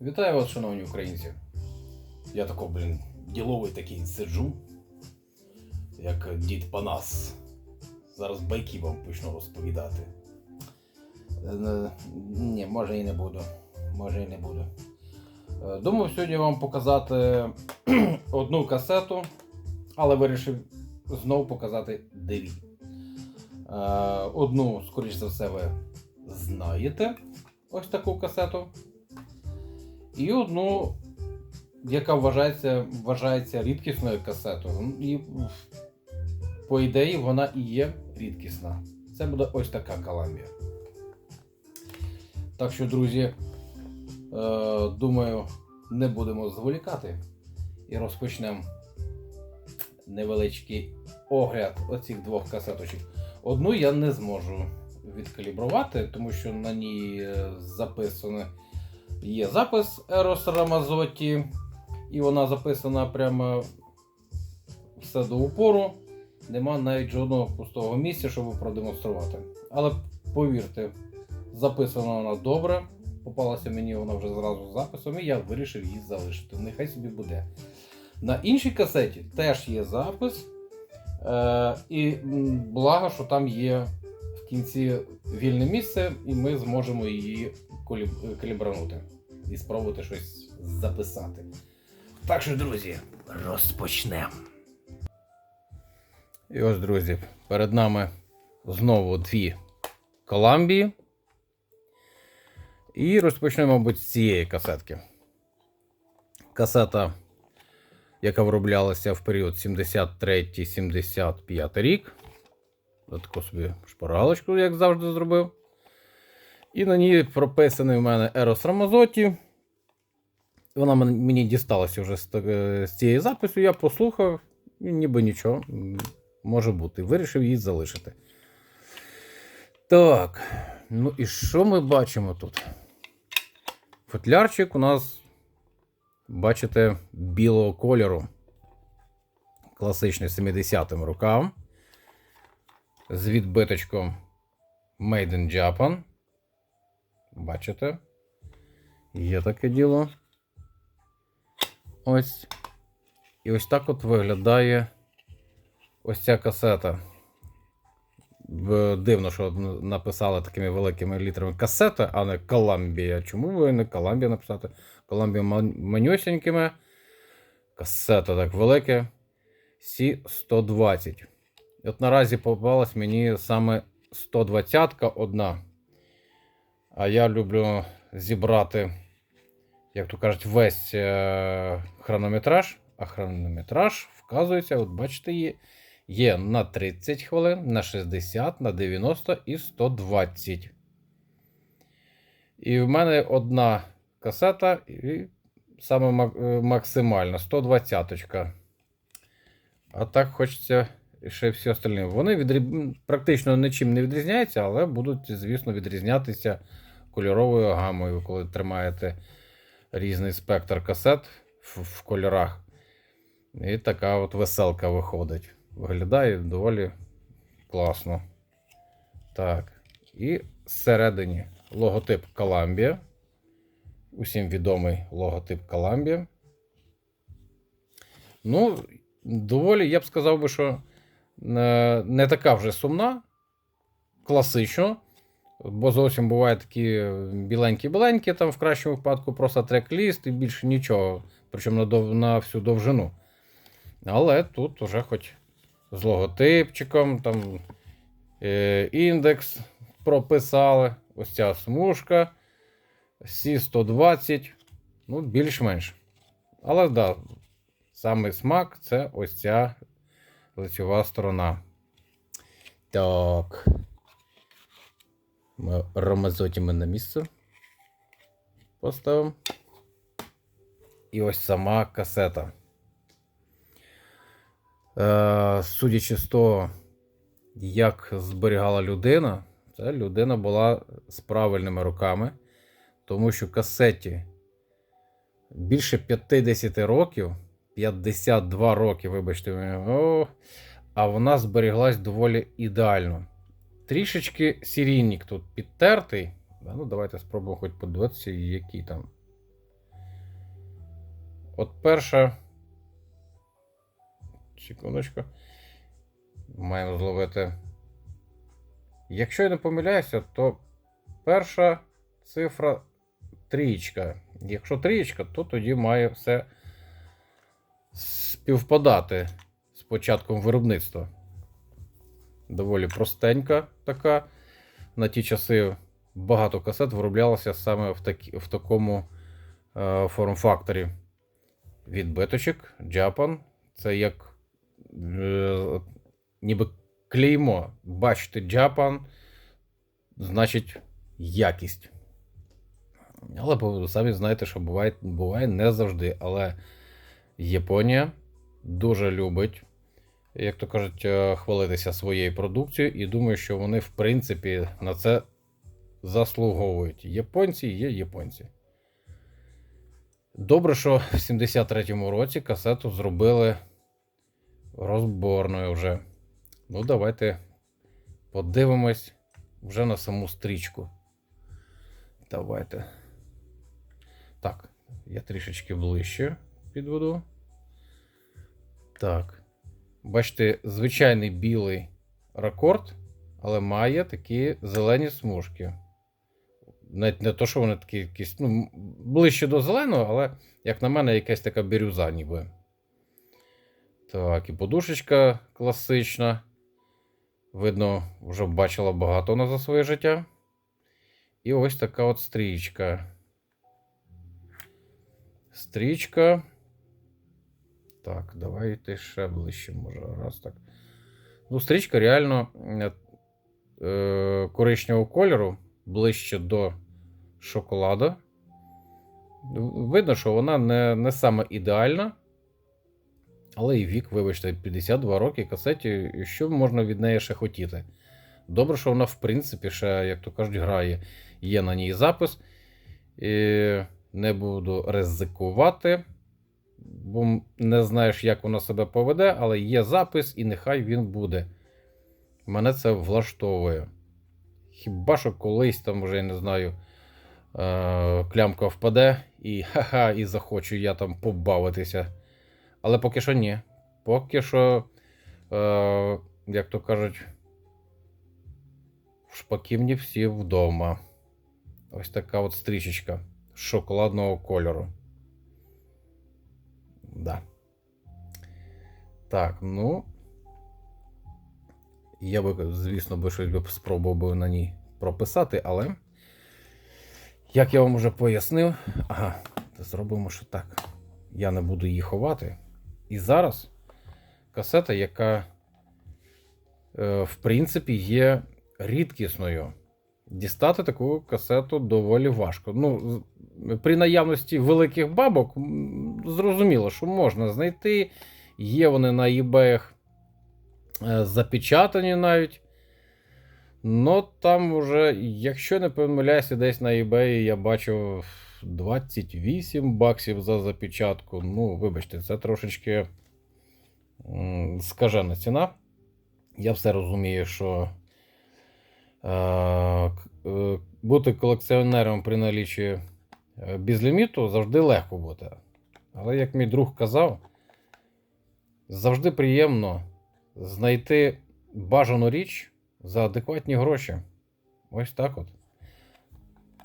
Вітаю вас, шановні українці. Я тако, блін, діловий такий сиджу, як дід Панас. Зараз байки вам почну розповідати. Е, Ні, може і не буду. Може і не буду. Е, Думав сьогодні вам показати одну касету, але вирішив знову показати дві. Е, Одну, скоріш за все, ви знаєте ось таку касету. І одну, яка вважається, вважається рідкісною касетою. І по ідеї вона і є рідкісна. Це буде ось така Коламбія. Так що, друзі, е, думаю, не будемо зволікати і розпочнемо невеличкий огляд оцих двох касеточок. Одну я не зможу відкалібрувати, тому що на ній е, записано є запис Ерос Рамазоті, і вона записана прямо все до упору. Нема навіть жодного пустого місця, щоб продемонструвати. Але повірте, записана вона добре. Попалася мені вона вже зразу з записом, і я вирішив її залишити. Нехай собі буде. На іншій касеті теж є запис. Е, і благо, що там є в кінці вільне місце, і ми зможемо її коліб- калібранути і спробувати щось записати. Так що, друзі, розпочнемо. І ось, друзі, перед нами знову дві Коламбії. І розпочнемо, мабуть, з цієї касетки. Касета, яка вироблялася в період 73-75 рік. Таку собі шпаргалочку, як завжди, зробив. І на ній прописаний в мене Ерос Рамазоті. Вона мені дісталася вже з, та- з цієї запису. Я послухав, і ніби нічого може бути. Вирішив її залишити. Так. Ну і що ми бачимо тут? Футлярчик у нас, бачите, білого кольору. Класичний 70-м рукав. З відбиточком Made in Japan. Бачите? Є таке діло. Ось. І ось так от виглядає ось ця касета. Дивно, що написали такими великими літерами касета, а не Коламбія. Чому ви не Коламбія написати? Коламбія ман- манюсенькими. Касета так велике. Сі-120. От наразі попалась мені саме 120-ка одна. А я люблю зібрати, як то кажуть, весь е- хронометраж. А хронометраж вказується, от бачите, є, є на 30 хвилин, на 60, на 90 і 120. І в мене одна касета, і саме е, максимальна 120. А так хочеться ще всі остальні. Вони відрі... практично нічим не відрізняються, але будуть, звісно, відрізнятися кольоровою гамою, коли тримаєте різний спектр касет в, в кольорах. І така от веселка виходить. Виглядає доволі класно. Так. І всередині логотип Columbia. Усім відомий логотип Columbia. Ну, доволі, я б сказав би, що не, не така вже сумна, класично. Бо зовсім бувають такі біленькі-біленькі, там в кращому випадку просто трек-ліст і більше нічого, причому на, дов, на всю довжину. Але тут уже хоч з логотипчиком, там е, індекс прописали. Ось ця смужка. Сі-120. Ну, більш-менш. Але да, самий смак це ось ця лицьова сторона. Так. Ми ромазотіми на місце. Поставимо. І ось сама касета. Е, судячи з того, як зберігала людина, це людина була з правильними руками, тому що касеті більше 50 років, 52 роки, вибачте, о, а вона зберіглась доволі ідеально. Трішечки серійник тут підтертий. Ну, давайте спробуємо хоч подивитися, який там От перша. Секундочку. Маємо зловити. Якщо я не помиляюся, то перша цифра трієчка. Якщо трієчка, то тоді має все співпадати з початком виробництва. Доволі простенька така. На ті часи багато касет вироблялося саме в, такі, в такому е, форм-факторі. Відбиточок, Japan. Це як е, ніби клеймо. Бачите, Japan, значить якість. Але самі знаєте, що буває, буває не завжди. Але Японія дуже любить, як то кажуть, е, хвалитися своєю продукцією, і думаю, що вони, в принципі, на це заслуговують. Японці є японці. Добре, що в 73-му році касету зробили розборною вже. Ну, давайте подивимось вже на саму стрічку. Давайте. Так, я трішечки ближче підведу. Так. Бачите, звичайний білий ракорд, але має такі зелені смужки. Навіть не то, що вони такі якісь, ну, ближче до зеленого, але, як на мене, якась така бірюза ніби. Так, і подушечка класична. Видно, вже бачила багато вона за своє життя. І ось така от стрічка. Стрічка. Так, давайте ще ближче, може, раз так. Ну, стрічка реально е, коричневого кольору, ближче до шоколада. Видно, що вона не, не саме ідеальна. Але і вік, вибачте, 52 роки касеті, і що можна від неї ще хотіти? Добре, що вона, в принципі, ще, як то кажуть, грає. Є на ній запис. І не буду ризикувати, бо не знаєш, як вона себе поведе, але є запис, і нехай він буде. Мене це влаштовує. Хіба що колись там вже, я не знаю, е, клямка впаде і ха-ха, і захочу я там побавитися. Але поки що ні. Поки що, е, як то кажуть, в шпаківні всі вдома. Ось така от стрічечка шоколадного кольору. Да. Так, ну. Я би, звісно, би щось би спробував на ній прописати, але. Як я вам вже пояснив, ага, зробимо, що так. Я не буду її ховати. І зараз касета, яка, е, в принципі, є рідкісною. Дістати таку касету доволі важко. Ну, При наявності великих бабок, зрозуміло, що можна знайти. Є вони на eBay е, запечатані навіть. Ну, там вже, якщо не помиляюся, десь на eBay я бачу 28 баксів за запечатку. Ну, вибачте, це трошечки скажена ціна. Я все розумію, що бути колекціонером при налічі е, безліміту завжди легко бути. Але, як мій друг казав, завжди приємно знайти бажану річ за адекватні гроші. Ось так от.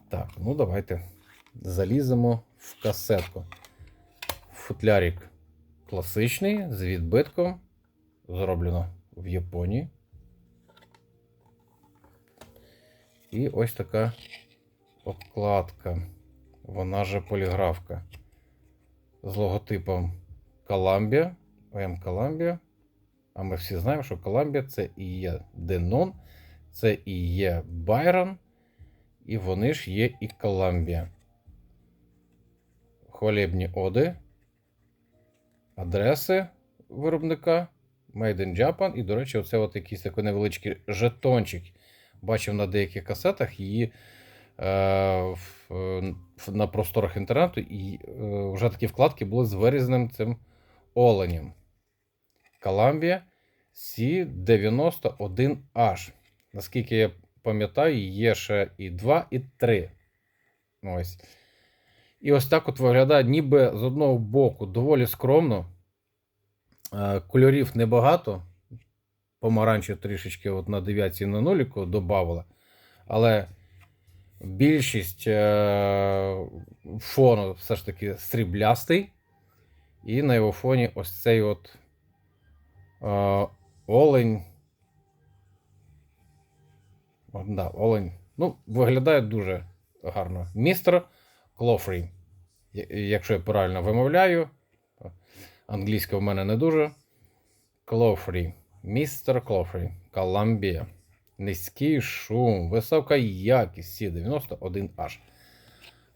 Так, ну давайте заліземо в касетку. Футлярик класичний з відбитком. Зроблено в Японії. І ось така обкладка. Вона же поліграфка. З логотипом Columbia, ОМ Columbia. А ми всі знаємо, що Columbia це і є Denon, це і є Byron, і вони ж є і Columbia. Хвалебні оди, адреси виробника Made in Japan. І, до речі, оце от якийсь такий невеличкий жетончик. Бачив на деяких касетах її е, в, на просторах інтернету, і е, вже такі вкладки були з вирізненим цим оленем. Columbia C91H. Наскільки я пам'ятаю, є ще і 2, і 3. Ось. І ось так от виглядає, ніби з одного боку доволі скромно. Е, Кольорів небагато. Помаранчу трішечки от на 9 і на ноліку додавала. Але більшість е, фону все ж таки сріблястий. І на його фоні ось цей от е, олень. О, да, олень. Ну, виглядає дуже гарно. Містер Клофрі. Якщо я правильно вимовляю. Англійська в мене не дуже. Клофрі. Містер Клофрі. Коламбія. Низький шум, висока якість. C91H.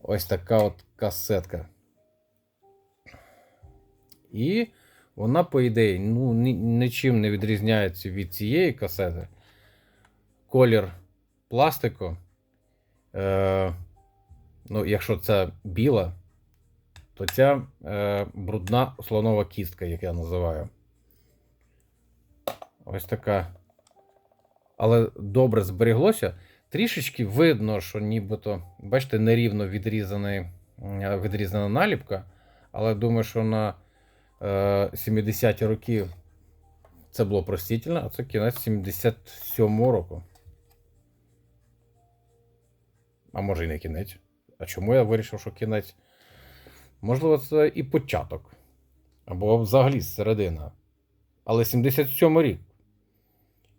Ось така от касетка. І вона, по ідеї, ну, ні- нічим не відрізняється від цієї касети. Колір пластику. Е, ну, якщо це біла, то ця е, брудна слонова кістка, як я називаю. Ось така. Але добре зберіглося. Трішечки видно, що нібито, бачите, нерівно відрізаний, відрізана наліпка. Але думаю, що на е, 70-ті роки це було простительно, а це кінець 77-го року. А може і не кінець. А чому я вирішив, що кінець? Можливо, це і початок. Або взагалі середина. Але 77 рік.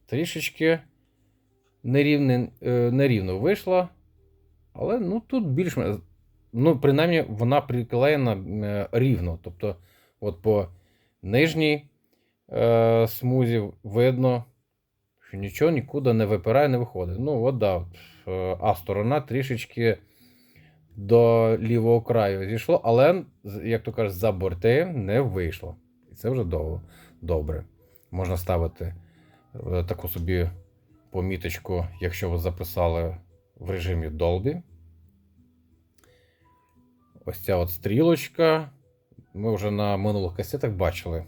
Трішечки нерівне, е, нерівно вийшла. Але ну, тут більш. Ну, принаймні, вона приклеєна е, рівно. Тобто, от по нижній е, смузі видно, що нічого нікуди не випирає, не виходить. Ну, от да. е, А сторона трішечки до лівого краю зійшло, але, як то кажуть, за борти не вийшло. І це вже довго, добре. Можна ставити таку собі поміточку, якщо ви записали в режимі Dolby. Ось ця от стрілочка. Ми вже на минулих касетах бачили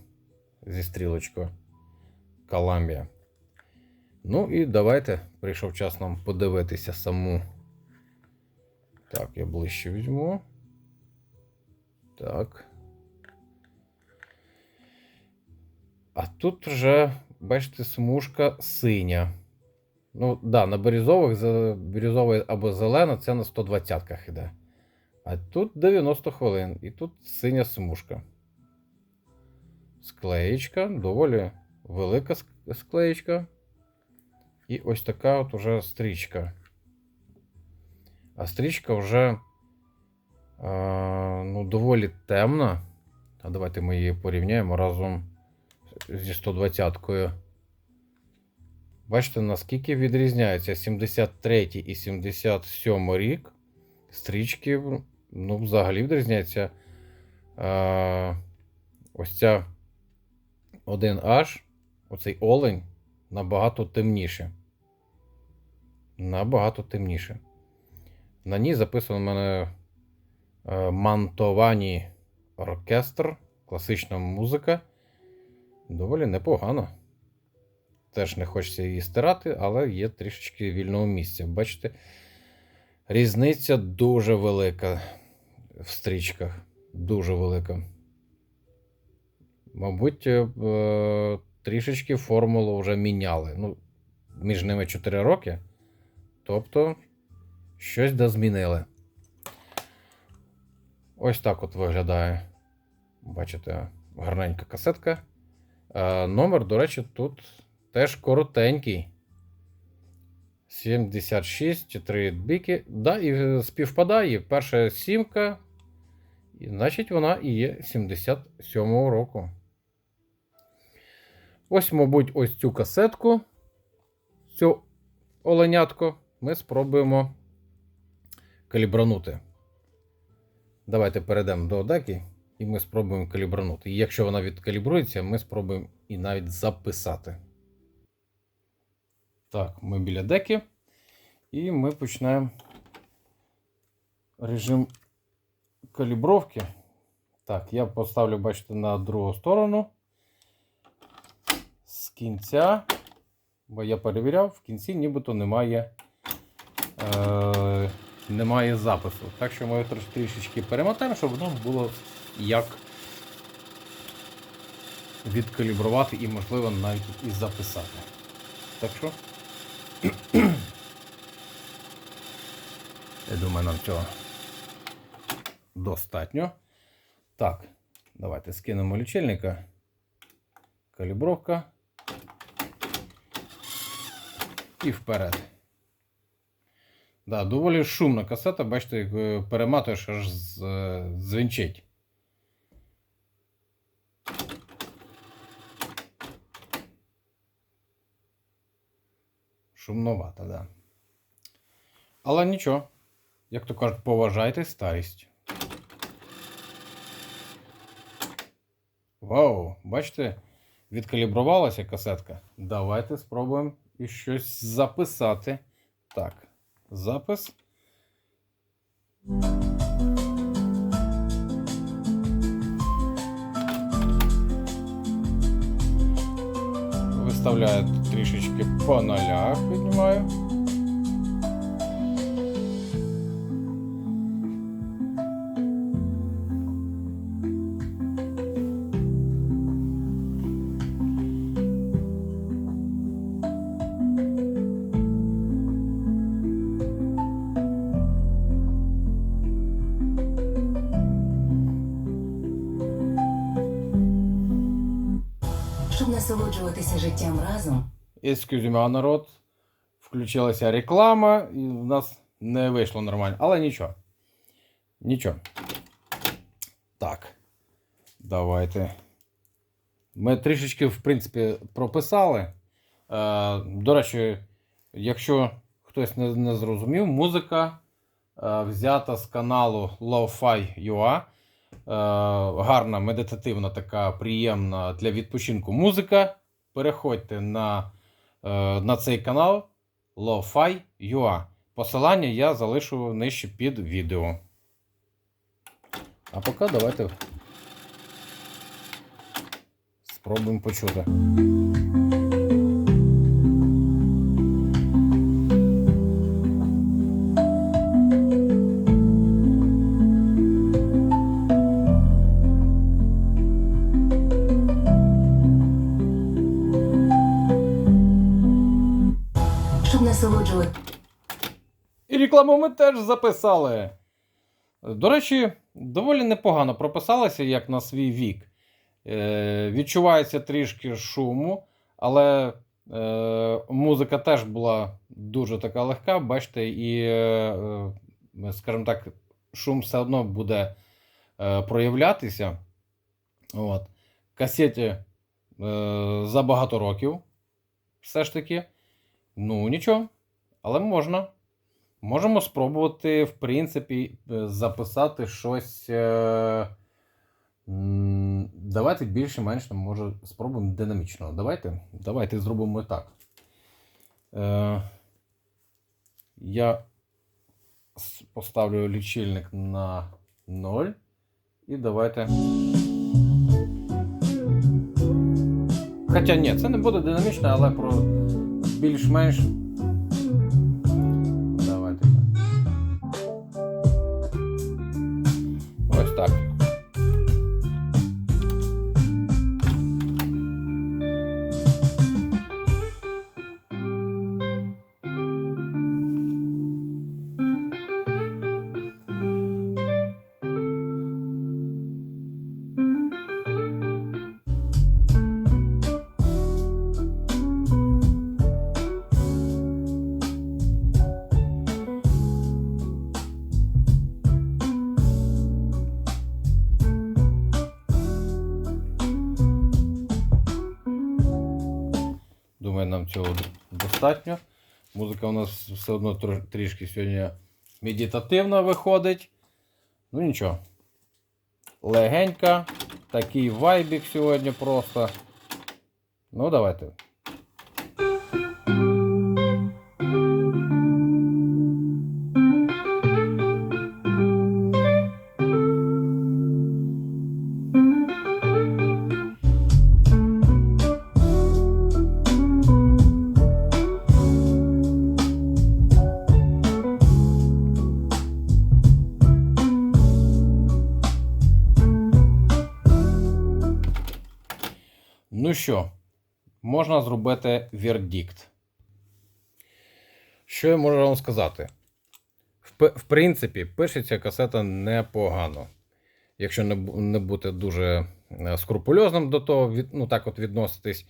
зі стрілочкою Columbia. Ну і давайте прийшов час нам подивитися саму. Так, я ближче візьму. Так. А тут вже, бачите, смужка синя. Ну, да, на бірюзових, бірюзовий або зелена, це на 120-ках іде. А тут 90 хвилин. І тут синя смужка. Склеєчка, доволі велика склеєчка. І ось така от уже стрічка. А стрічка вже е, ну, доволі темна. А давайте ми її порівняємо разом зі 120-кою. Бачите, наскільки відрізняється 73 і 77 рік. Стрічки, ну, взагалі відрізняється. Е, ось ця 1H, оцей олень, набагато темніше. Набагато темніше. На ній записано в мене е, Мантовані оркестр, класична музика. Доволі непогано. Теж не хочеться її стирати, але є трішечки вільного місця. Бачите, різниця дуже велика в стрічках. Дуже велика. Мабуть, е, трішечки формулу вже міняли. Ну, між ними 4 роки. Тобто, щось змінили. Ось так от виглядає. Бачите, гарненька касетка. Е, номер, до речі, тут теж коротенький. 76 3 біки. Да, і е, співпадає. Перша сімка. І, значить, вона і є 77-го року. Ось, мабуть, ось цю касетку. Цю оленятко ми спробуємо калібранути. Давайте перейдемо до деки, і ми спробуємо калібранути. І якщо вона відкалібрується, ми спробуємо і навіть записати. Так, ми біля деки. І ми починаємо режим калібровки. Так, я поставлю, бачите, на другу сторону. З кінця, бо я перевіряв, в кінці нібито немає е, немає запису. Так що ми його трішечки перемотаємо, щоб воно було як відкалібрувати і, можливо, навіть і записати. Так що. Я думаю, нам цього достатньо. Так, давайте скинемо лічильника. Калібровка. І вперед. Да, доволі шумна касета, бачите, як е, перематуєш аж е, дзвінчить. Шумновато, да. Але нічого. Як то кажуть, поважайте старість. Вау, бачите, відкалібрувалася касетка. Давайте спробуємо і щось записати. Так, запис. Виставляю трішечки по нолях, піднімаю. Насолоджуватися життям разом, Excuse народ. Включилася реклама, і в нас не вийшло нормально. Але нічого. Нічого. Так. Давайте. Ми трішечки, в принципі, прописали. Е, до речі, якщо хтось не, не зрозумів, музика е, взята з каналу Lo-Fi.ua. Е, гарна, медитативна, така приємна для відпочинку музика. Переходьте на, на цей канал LoFi.ua. Посилання я залишу нижче під відео. А поки давайте спробуємо почути. Щоб насолоджувати. І рекламу ми теж записали. До речі, доволі непогано прописалися, як на свій вік. Е, відчувається трішки шуму, але е, музика теж була дуже така легка. Бачите, і, е, е, скажімо так, шум все одно буде е, проявлятися. От. Касеті е, за багато років. Все ж таки. Ну, нічого, але можна. Можемо спробувати, в принципі, е, записати щось. Е... Давайте більше-менш, може, спробуємо динамічно. Давайте. Давайте зробимо так. Е... Я поставлю лічильник на 0. І давайте. Хоча ні, це не буде динамічно, але про більш-менш. Давайте. Цього достатньо. Музика у нас все одно трішки сьогодні медитативна виходить. Ну нічого. Легенька. Такий вайбік сьогодні просто. Ну, давайте. Що, можна зробити вердикт. Що я можу вам сказати? В, принципі, пишеться касета непогано. Якщо не, не бути дуже е, скрупульозним до того, від, ну так от відноситись,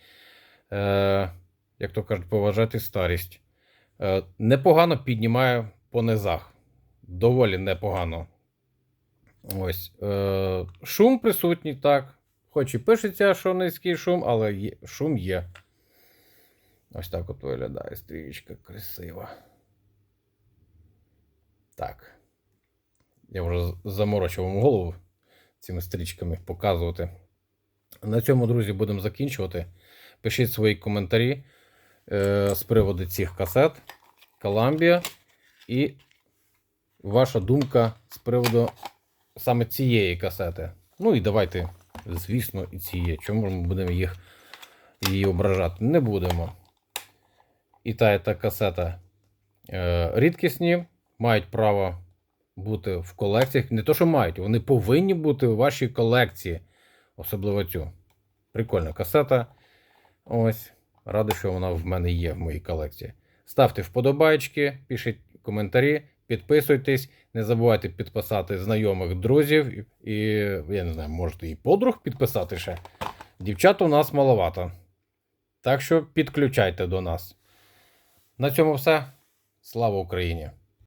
е, як то кажуть, поважати старість. Е, непогано піднімає по низах. Доволі непогано. Ось. Е, шум присутній, так. Хоч і пишеться, що низький шум, але є, шум є. Ось так от виглядає стрічка красива. Так. Я вже з- заморочив вам голову цими стрічками показувати. На цьому, друзі, будемо закінчувати. Пишіть свої коментарі е, з приводу цих касет, Columbia і ваша думка з приводу саме цієї касети. Ну і давайте, звісно, і цієї. Чому ми будемо їх її ображати? Не будемо. І та, і та касета е, рідкісні, мають право бути в колекціях. Не то, що мають, вони повинні бути у вашій колекції. Особливо цю. Прикольна касета. Ось. Радий, що вона в мене є в моїй колекції. Ставте вподобайки, пишіть коментарі, підписуйтесь. Не забувайте підписати знайомих друзів і, я не знаю, можете і подруг підписати ще. Дівчат у нас маловато. Так що підключайте до нас. На цьому все. Слава Україні!